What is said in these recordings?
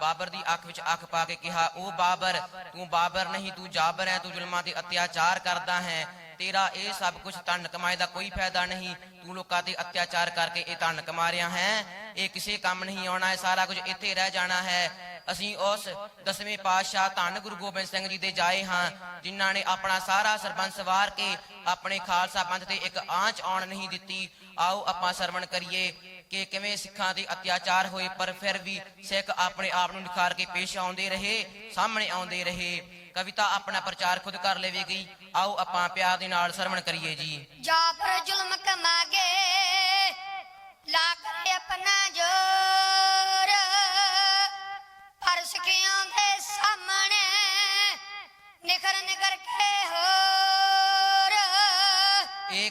ਬਾਬਰ ਦੀ ਅੱਖ ਵਿੱਚ ਅੱਖ ਪਾ ਕੇ ਕਿਹਾ ਉਹ ਬਾਬਰ, ਤੂੰ ਬਾਬਰ ਨਹੀਂ, ਤੂੰ ਜਾਬਰ ਹੈ, ਤੂੰ ਜ਼ੁਲਮਾਂ ਤੇ ਅਤਿਆਚਾਰ ਕਰਦਾ ਹੈ। ਤੇਰਾ ਇਹ ਸਭ ਕੁਝ ਧਨ ਕਮਾਏ ਦਾ ਕੋਈ ਫਾਇਦਾ ਨਹੀਂ। ਤੂੰ ਲੋਕਾਂ ਤੇ ਅਤਿਆਚਾਰ ਕਰਕੇ ਇਹ ਧਨ ਕਮਾ ਰਿਹਾ ਹੈ। ਇਹ ਕਿਸੇ ਕੰਮ ਨਹੀਂ ਆਉਣਾ ਹੈ ਸਾਰਾ ਕੁਝ ਇੱਥੇ ਰਹਿ ਜਾਣਾ ਹੈ। ਅਸੀਂ ਉਸ ਦਸਵੇਂ ਪਾਤਸ਼ਾਹ ਧੰਨ ਗੁਰੂ ਗੋਬਿੰਦ ਸਿੰਘ ਜੀ ਦੇ ਜਾਏ ਹਾਂ, ਜਿਨ੍ਹਾਂ ਨੇ ਆਪਣਾ ਸਾਰਾ ਸਰਬੰਸ ਵਾਰ ਕੇ ਆਪਣੇ ਖਾਲਸਾ ਪੰਥ ਤੇ ਇੱਕ ਆਂਚ ਆਉਣ ਨਹੀਂ ਦਿੱਤੀ। ਆਓ ਆਪਾਂ ਸਰਵਣ ਕਰੀਏ। ਕਿ ਕਿਵੇਂ ਸਿੱਖਾਂ ਤੇ ਅਤਿਆਚਾਰ ਹੋਏ, ਪਰ ਫਿਰ ਵੀ ਸਿੱਖ ਆਪਣੇ ਆਪ ਨੂੰ ਨਿਖਾਰ ਕੇ ਪੇਸ਼ ਆਉਂਦੇ ਰਹੇ, ਸਾਹਮਣੇ ਆਉਂਦੇ ਰਹੇ। ਕਵਿਤਾ ਆਪਣਾ ਪ੍ਰਚਾਰ ਖੁਦ ਕਰ ਲਵੇਗੀ। ਆਓ ਆਪਾਂ ਪਿਆਰ ਦੇ ਨਾਲ ਸਰਵਣ ਕਰੀਏ ਜੀ। ਜਾ ਜ਼ੁਲਮ ਕਮਾਗੇ, ਲਾ ਕਰੇ ਆਪਣਾ ਜੋਰ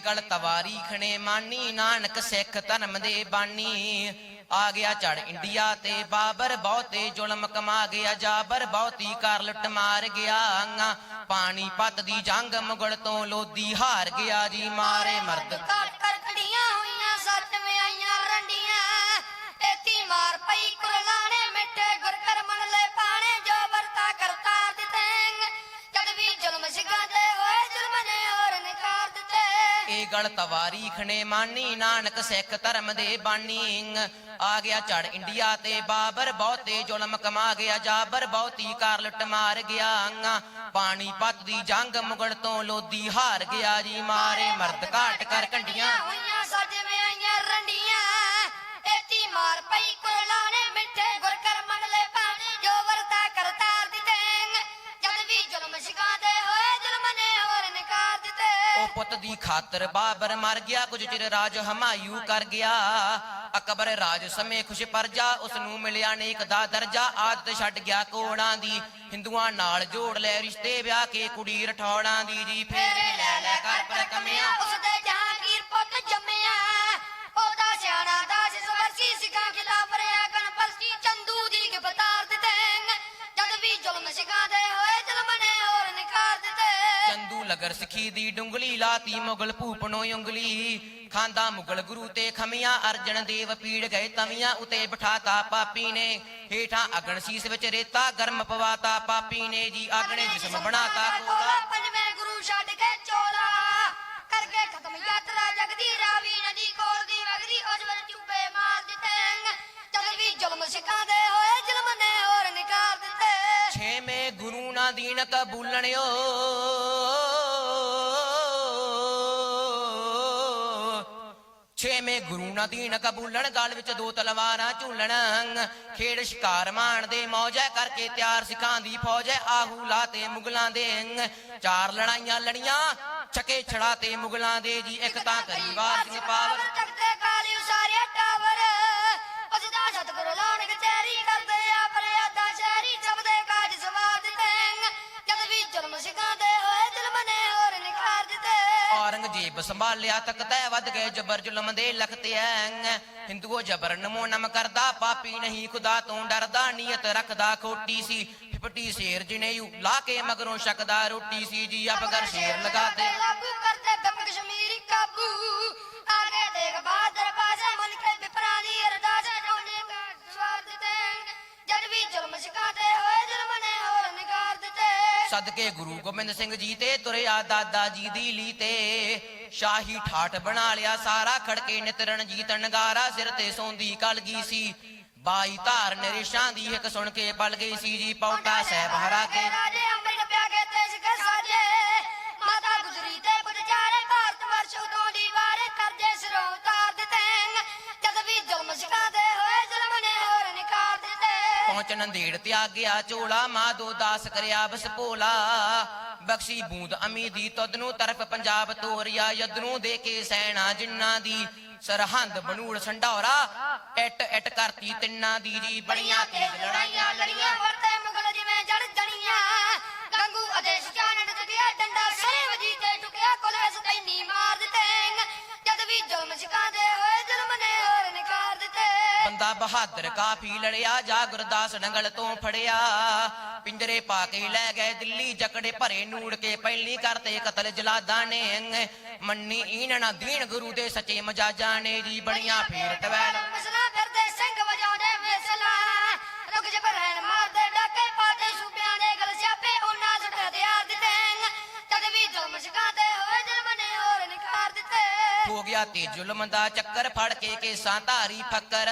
ਗੱਲ ਤਵਾਰੀਖ ਨੇ ਮਾਨੀ, ਨਾਨਕ ਸਿੱਖ ਧਰਮ ਦੇ ਬਾਨੀ। ਆ ਗਿਆ ਝੜ ਇੰਡੀਆ ਤੇ ਬਾਬਰ, ਬਹੁਤੇ ਜ਼ੁਲਮ ਕਮਾ ਗਿਆ ਜਾਬਰ, ਬਹੁਤੀ ਕਰ ਲੁੱਟ ਮਾਰ ਗਿਆ ਪਾਣੀ ਪਤ ਦੀ ਜੰਗ ਮੁਗਲ ਤੋਂ ਲੋਦੀ ਹਾਰ ਗਿਆ ਜੀ, ਮਾਰੇ ਮਰਦ। ਘਰ ਘਰ ਖੜੀਆਂ ਹੋਈਆਂ, ਸੱਚ ਵਿਆਈਆਂ ਰੰਡੀਆਂ ਗੱਲ ਤਵਾਰੀਖ ਨੇ ਮਾਨੀ, ਨਾਨਕ ਸਿੱਖ ਧਰਮ ਦੇ ਬਾਨੀ ਆ ਗਿਆ ਝੜ ਇੰਡੀਆ ਤੇ ਬਾਬਰ, ਬਹੁਤੇ ਜ਼ੁਲਮ ਕਮਾ ਗਿਆ ਜਾਬਰ, ਬਹੁਤੀ ਕਰ ਲੁੱਟ ਮਾਰ ਗਿਆ ਪਾਣੀ ਪਤ ਦੀ ਜੰਗ ਮੁਗਲ ਤੋਂ ਲੋਦੀ ਹਾਰ ਗਿਆ ਜੀ ਮਾਰੇ, ਮਰਦ ਘਾਟ ਕਰ ਕੰਡੀਆਂ। ਦੀ ਖਾਤਰ ਬਾਬਰ ਮਰ ਗਿਆ, ਕੁਝ ਚਿਰ ਰਾਜ ਹਮਾਯੂ ਕਰ ਗਿਆ। ਅਕਬਰ ਰਾਜ ਸਮੇਂ ਖੁਸ਼ ਪਰਜਾ ਉਸ ਨੂੰ ਮਿਲਿਆ ਨੇਕ ਦਾ ਦਰਜਾ, ਆਦਤ ਛੱਡ ਗਿਆ ਕੋੜਾਂ ਦੀ। ਹਿੰਦੂਆਂ ਨਾਲ ਜੋੜ ਲੈ ਰਿਸ਼ਤੇ, ਵਿਆਹ ਕੇ ਕੁੜੀ ਰਠੌੜਾਂ ਦੀ ਜੀ, ਫੇਰੇ ਲੈ ਲੈ ਕਰ ਪਰ ਕਮਿਆ ਉਸਦੇ ਜਹਾਂਗੀਰ ਲਗਰ ਸਿੱਖੀ ਦੀ ਡੁੰਗਲੀ ਲਾਤੀ ਮੁਗਲ ਭੂਪਨੋ ਉਂਗਲੀ। ਖਾਂਦਾ ਮੁਗਲ ਗੁਰੂ ਤੇ ਖਮੀਆਂ ਅਰਜਨ ਦੇਵ ਪੀੜ ਗਏ ਤਵੀਆਂ ਉਤੇ ਬਿਠਾਤਾ ਪਾਪੀ ਨੇ। ਹੇਠਾਂ ਅਗਣ ਸੀਸ ਵਿੱਚ ਰੇਤਾ ਗਰਮ ਪਵਾਤਾ ਪਾਪੀ ਨੇ ਜੀ ਅਗਣੇ ਜਿਸਮ ਬਣਾਤਾ ਕੋਲਾ। ਪੰਜਵੇਂ ਗੁਰੂ ਛੱਡ ਕੇ ਚੋਲਾ। ਕਰਕੇ ਖਤਮ ਯਾਤਰਾ ਜਗਦੀ ਰਾਵੀ ਨਦੀ ਕੋਲ ਦੀ ਵਗਦੀ ਉਸ ਵਿੱਚ ਚੁੱਪੇ ਮਾਰ ਦਿੱਤੇ ਜਦ ਵੀ ਜ਼ੁਲਮ ਸਿੱਖਾਂ ਦੇ ਹੋਏ ਜ਼ੁਲਮ ਨੇ ਹੋਰ ਨਿਕਾਰ ਦਿੱਤੇ। ਛੇਵੇਂ ਗੁਰੂ ਨਾ ਦੀਨ ਕਬੂਲਣਿਓ ਛੇਵੇਂ ਗੁਰੂ ਨਾ ਦੀਨ ਕਬੂਲਣ, ਗਲ ਵਿੱਚ ਦੋ ਤਲਵਾਰਾਂ ਝੂਲਣ ਖੇਡ ਸ਼ਿਕਾਰ ਮਾਣ ਦੇ ਮੌਜੈ ਕਰਕੇ ਤਿਆਰ ਸਿੱਖਾਂ ਦੀ ਫੌਜ ਹੈ, ਆਹੂ ਲਾਤੇ ਮੁਗਲਾਂ ਦੇ ਚਾਰ ਲੜਾਈਆਂ ਲੜੀਆਂ, ਛਕੇ ਛੜਾ ਤੇ ਮੁਗਲਾਂ ਦੇ ਜੀ, ਇੱਕ ਤਾਂ ਕਰੀਵਾਰ ਸਿੰਘ ਪਾਵਰ। ਔਰੰਗਜ਼ੇਬ ਸੰਭਾਲਿਆ ਤਖਤੈ ਵੱਧ ਗਏ ਜਬਰ ਜ਼ੁਲਮ ਦੇ ਲਖਤੇ ਐ ਹਿੰਦੂਓ ਜਬਰ ਨਮੋ ਨਮ ਕਰਦਾ, ਪਾਪੀ ਨਹੀਂ ਖੁਦਾ ਤੋਂ ਡਰਦਾ, ਨੀਅਤ ਰੱਖਦਾ ਖੋਟੀ ਸੀ। ਫਿਪਟੀ ਸ਼ੇਰ ਜਿਨੇਯੂ ਲਾ ਕੇ ਮਗਰੋਂ ਸ਼ੱਕਦਾ ਰੋਟੀ ਸੀ ਜੀ ਅਬਗਰ ਸ਼ੇਰ ਲਗਾਤੇ ਸਦਕੇ ਗੁਰੂ ਗੋਬਿੰਦ ਸਿੰਘ ਜੀ ਤੇ ਤੁਰਿਆ ਦਾਦਾ ਜੀ ਦੀ ਲੀ ਤੇ ਸ਼ਾਹੀ ਠਾਠ ਬਣਾ ਲਿਆ ਸਾਰਾ ਖੜਕੇ ਨਿਤਰਨ ਜੀਤ ਨਗਾਰਾ ਸਿਰ ਤੇ ਸੌਂਦੀ ਕਲਗੀ ਸੀ। ਬਾਈ ਧਾਰ ਨਰੇਸ਼ਾਂ ਦੀ ਇੱਕ ਸੁਣ ਕੇ ਪਲ ਗਈ ਸੀ ਜੀ ਪੌਟਾ ਸਹਿਬ ਹਰਾ ਕੇ। ਪਹੁੰਚ ਨੰਦੇੜ ਤੇ ਆ ਗਿਆ ਝੋਲਾ ਮਾਦੋ ਦਾਸ ਕਰਿਆ ਬਸ ਭੋਲਾ। ਬਖਸ਼ੀ ਬੂੰਦ ਅਮੀ ਦੀ ਤੁਧ ਨੂੰ ਤਰਫ ਪੰਜਾਬ ਤੋਰਿਆ ਯਦ ਨੂੰ ਦੇ ਕੇ ਸੈਣਾ ਜਿੰਨਾ ਦੀ ਸਰਹੰਦ ਬਨੂੜ ਸੰਢੌਰਾ ਇੱਟ ਇੱਟ ਕਰਤੀ ਤਿੰਨਾਂ ਦੀ ਜੀ ਬੜੀਆਂ ਤੇਜ਼ ਲੜਾਈਆਂ ਲੜੀਆਂ। ਬਹਾਦਰ ਕਾਫੀ ਲੜਿਆ ਜਾ ਗੁਰਦਾਸ ਨੰਗਲ ਤੋਂ ਫੜਿਆ। ਪਿੰਜਰੇ ਪਾ ਕੇ ਲੈ ਗਏ ਦਿੱਲੀ ਜਕੜੇ ਭਰੇ ਨੂੜ ਕੇ ਪਹਿਲੀ ਕਰਤੇ ਕਤਲ ਜਲਾਦਾਂ ਨੇ। ਮੰਨੀ ਈਨ ਨਾ ਦੀਨ ਗੁਰੂ ਦੇ ਸੱਚੇ ਮਜਾਜਾਂ ਨੇ ਜੀ ਬਣੀਆਂ ਫੇਰ ਟਵੈਲ ਮਸਲਾ ਫਿਰਦੇ ਸਿੰਘ ਵਜਾਉਂਦੇ ਵੇਸਲਾ ਟੁਕ ਜਪ ਰਹਿਣ ਹੋ ਗਿਆ ਤੇ ਜ਼ੁਲਮ ਦਾ ਚੱਕਰ ਫੜ ਕੇ ਕੇਸਾਂ ਧਾਰੀ ਫੱਕਰ।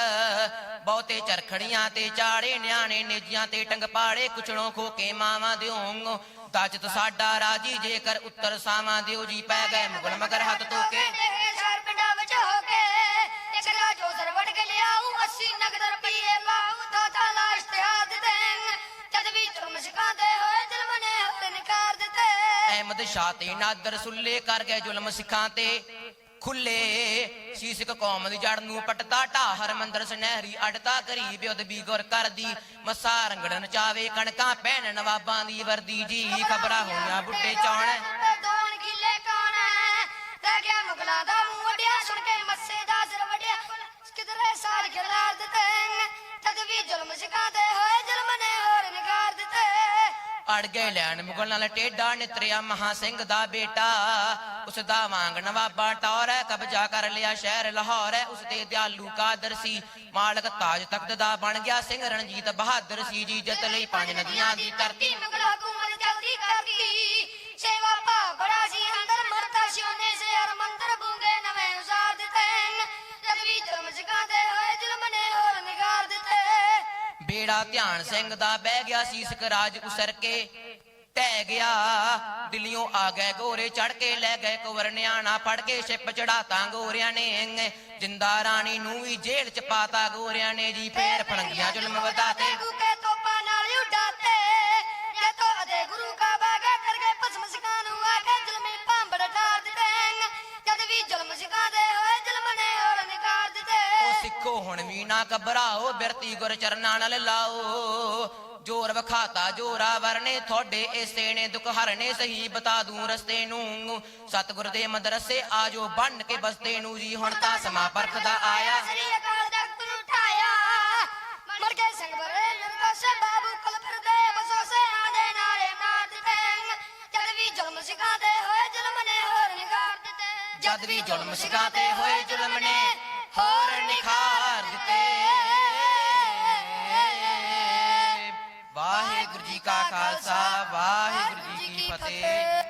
ਬਹੁਤੇ ਚਰਖੜੀਆਂ ਤੇ ਚਾੜੇ ਨਿਆਣੇ ਨੇਜੀਆਂ ਤੇ ਟੰਗ ਪਾੜੇ ਕੁਚੜੋਂ ਖੋ ਕੇ ਮਾਵਾਂ ਦਿਓਂਗ ਤਾਜਤ ਸਾਡਾ ਰਾਜੀ ਜੇਕਰ ਉੱਤਰ ਸਾਵਾਂ ਦਿਓ ਜੀ ਪੈ ਗਏ ਮੁਗਲ ਮਗਰ ਹੱਥ ਪਿੰਡਾਂ ਵਿੱਚ ਹੋ ਕੇ ਇੱਕ ਰਾਜੋ ਸਰ ਵੜ ਕੇ ਲਿਆਉ 80 ਨਗਦ ਰੁਪਏ ਲਾਉ ਦਾਤਾ ਲਾ ਇਸ਼ਤਿਹਾਰ ਦਿੱਤੇ ਜਦ ਵੀ ਜ਼ੁਲਮ ਸਿਖਾਉਂਦੇ ਹੋਏ ਜ਼ੁਲਮ ਨੇ ਹੋਰ ਨਿਖਾਰ ਦਿੱਤੇ। ਅਹਿਮਦ ਸ਼ਾਹ ਤੇ ਨਾਦਰ ਸੁੱਲੇ ਕਰ ਗਏ ਜ਼ੁਲਮ ਸਿੱਖਾਂ ਤੇ। ਖੁੱਲੇ। ਸੀਸਕ ਕੌਮ ਦੀ ਜੜ ਨੂੰ ਪਟਦਾ ਢਾ ਹਰਮੰਦਰ ਸੁਨਹਿਰੀ ਅੜਦਾ ਗਰੀਬ ਉਦਬੀ ਗੁਰ ਕਰਦੀ। ਮਸਾ ਰੰਗੜਨ ਚਾਵੇ ਕਣਕਾਂ ਪਹਿਨ ਨਵਾਬਾਂ ਦੀ ਵਰਦੀ। ਜੀ ਖਬਰਾਂ ਹੋਈਆਂ ਬੁੱਢੇ ਚੌਣ ਦੋਣ ਕਿਲੇ ਕੌਣ। ਰਹਿ ਗਿਆ ਮੁਗਲਾਂ ਦਾ ਮੂੰਹ ਵੜਿਆ ਸੁਣ ਕੇ ਅੜ ਗਏ ਲੈਣ ਮੁਗਲ ਨਾਲ ਟੇਡਾ ਨਿਤਰਿਆ ਮਹਾ ਸਿੰਘ ਦਾ ਬੇਟਾ ਉਸ ਦਾ ਵਾਂਗ ਨਵਾਬਾ ਟੌਰ ਹੈ ਕਬਜ਼ਾ ਕਰ ਲਿਆ ਸ਼ਹਿਰ ਲਾਹੌਰ ਹੈ ਉਸ ਦੇ ਦਿਆਲੂ ਕਾਦਰ ਸੀ ਮਾਲਕ ਤਾਜ ਤਖਤ ਦਾ ਬਣ ਗਿਆ ਸਿੰਘ ਰਣਜੀਤ ਬਹਾਦਰ ਸੀ ਜੀ ਜਿੱਤ ਲਈ ਪੰਜ ਨਦੀਆਂ ਦੀ ਧਰਤੀ ਮੁਗਲ ਹਕੂਮਤ ਚਲਦੀ ਕਰਦੀ ਸੇਵਾ ਭਾ ਬੜਾ ਸੀ ਅੰਦਰ ਬੇੜਾ ਧਿਆਨ ਸਿੰਘ ਦਾ ਬਹਿ ਗਿਆ ਸੀਸਕ ਰਾਜ ਉਸਰ ਕੇ, ਟਹਿ ਗਿਆ। ਦਿੱਲੀੋਂ ਆ ਗਏ ਗੋਰੇ ਚੜ ਕੇ, ਲੈ ਗਏ ਕੁਵਰ ਨਿਆਣਾ ਫੜ ਕੇ, ਛਿਪ ਚੜਾਤਾ ਗੋਰਿਆਂ ਨੇ ਜਿੰਦਾ ਰਾਣੀ ਨੂੰ ਵੀ ਜੇਲ੍ਹ ਚ ਪਾਤਾ ਗੋਰਿਆਂ ਨੇ ਜੀ, ਫੇਰ ਫੜੰਗੀਆਂ ਜ਼ੁਲਮ ਵਧਾਤੇ। ਸਿੱਖੋ ਹੁਣ ਵੀ ਨਾ ਘਬਰਾਓ ਬਿਰਤੀ ਗੁਰ ਚਰਨਾਂ ਨਾਲ ਲਾਓ। ਜੋਰ ਵਖਾਤਾ ਜੋਰਾਵਰ ਨੇ ਤੁਹਾਡੇ ਇਸੇ ਨੇ ਦੁੱਖ ਹਰਨੇ ਸਹੀ ਬਤਾ ਦੂੰ ਰਸਤੇ ਨੂੰ। ਸਤਿਗੁਰ ਦੇ ਮਦਰਸੇ ਆਜੋ ਬੰਨ ਕੇ ਬਸਤੇ ਨੂੰ ਜੀ। ਹੁਣ ਤਾਂ ਸਮਾਂ ਪਰਖਦਾ ਆਇਆ। ਸ੍ਰੀ ਅਕਾਲ ਤਖਤ ਨੂੰ ਉਠਾਇਆ। ਮਰ ਕੇ ਸੰਗ ਬਰੇ ਨਰਕੋ ਸੇ ਬਾਬੂ ਕੁਲ ਫਿਰਦੇ ਬਸੋ ਸੇ ਆਦੇ ਨਾਰੇ ਮਾਰ ਦਿੱਤੇ। ਜਦ ਵੀ ਜ਼ੁਲਮ ਸਿਖਾਉਂਦੇ ਹੋਏ ਜ਼ੁਲਮ ਨੇ ਹੋਰ ਨਿਖਾਰ ਦਿੱਤੇ। ਜਦ ਵੀ ਜ਼ੁਲਮ ਸਿਖਾਉਂਦੇ ਹੋਏ ਜ਼ੁਲਮ ਨੇ ਹੋਰ ਨਿਖਾਰ ਦਿੱਤੇ। ਵਾਹਿਗੁਰੂ ਜੀ ਕਾ ਖਾਲਸਾ ਵਾਹਿਗੁਰੂ ਜੀ ਕੀ ਫਤਿਹ।